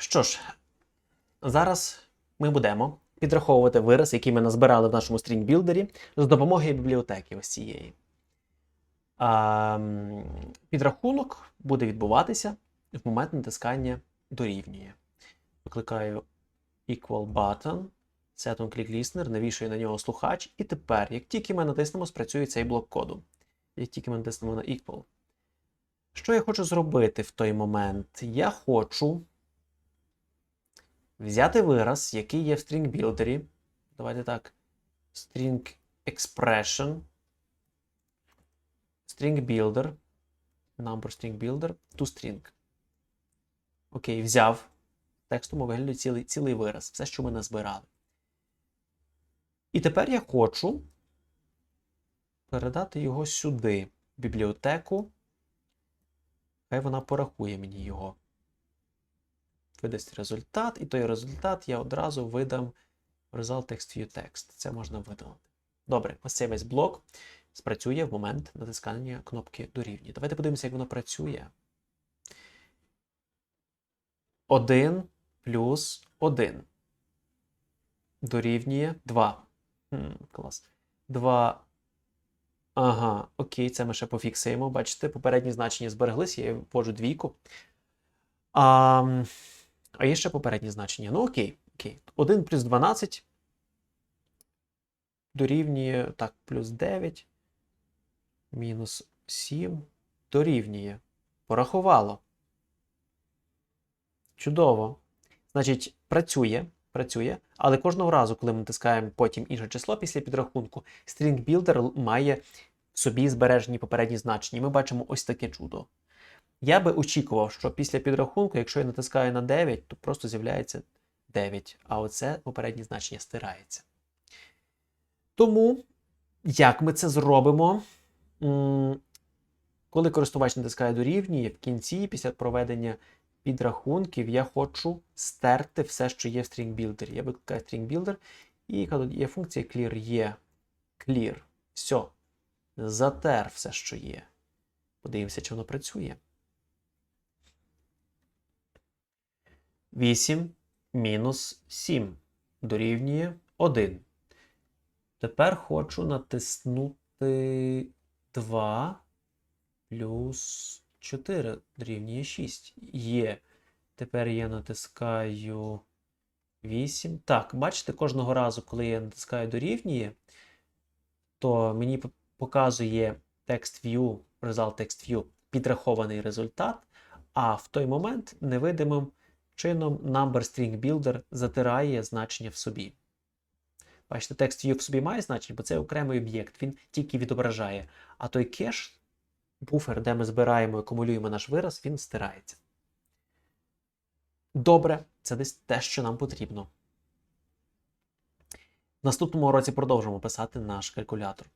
Що ж, зараз ми будемо підраховувати вираз, який ми назбирали в нашому стрінг-білдері з допомогою бібліотеки ось цієї. А, підрахунок буде відбуватися в момент натискання дорівнює. Викликаю equal button, set on click listener, навішую на нього слухач. І тепер, як тільки ми натиснемо, спрацює цей блок коду. Як тільки ми натиснемо на equal. Що я хочу зробити в той момент? Я хочу взяти вираз, який є в string builder. Давайте так. String expression. String builder. Number string builder. ToString. Окей, взяв в текстовому вигляді цілий, цілий вираз. Все, що ми назбирали. І тепер я хочу передати його сюди, в бібліотеку. Хай вона порахує мені його. Видасть результат, і той результат я одразу видам в result text view text. Це можна видалити. Добре, ось цей весь блок спрацює в момент натискання кнопки дорівнює. Давайте подивимося, як воно працює. 1 плюс 1 дорівнює 2. Хм, клас. 2. Ага, окей, це ми ще пофіксуємо. Бачите, попередні значення збереглися, я вводжу двійку. А, а є ще попередні значення. Ну, окей, окей. 1 плюс 12 дорівнює. Так, плюс 9. Мінус 7 дорівнює. Порахувало. Чудово. Значить, працює, працює, але кожного разу, коли ми натискаємо потім інше число після підрахунку, String Builder має в собі збережені попередні значення. Ми бачимо ось таке чудо. Я би очікував, що після підрахунку, якщо я натискаю на 9, то просто з'являється 9, а оце попереднє значення стирається. Тому, як ми це зробимо? Коли користувач натискає дорівнює, в кінці, після проведення підрахунків, я хочу стерти все, що є в String Builder. Я викликаю String Builder, і тут є функція clear є. Clear. Все. Затер все, що є. Подивимося, чи воно працює. 8 мінус 7 дорівнює 1. Тепер хочу натиснути 2 плюс 4 дорівнює 6. Є. Тепер я натискаю 8. Так, бачите, кожного разу, коли я натискаю дорівнює, то мені показує text view, result text view, підрахований результат, а в той момент невидимим чином number string builder затирає значення в собі. Бачите, text view в собі має значення, бо це окремий об'єкт, він тільки відображає. А той кеш, буфер, де ми збираємо і акумулюємо наш вираз, він стирається. Добре, це десь те, що нам потрібно. В наступному уроці продовжимо писати наш калькулятор.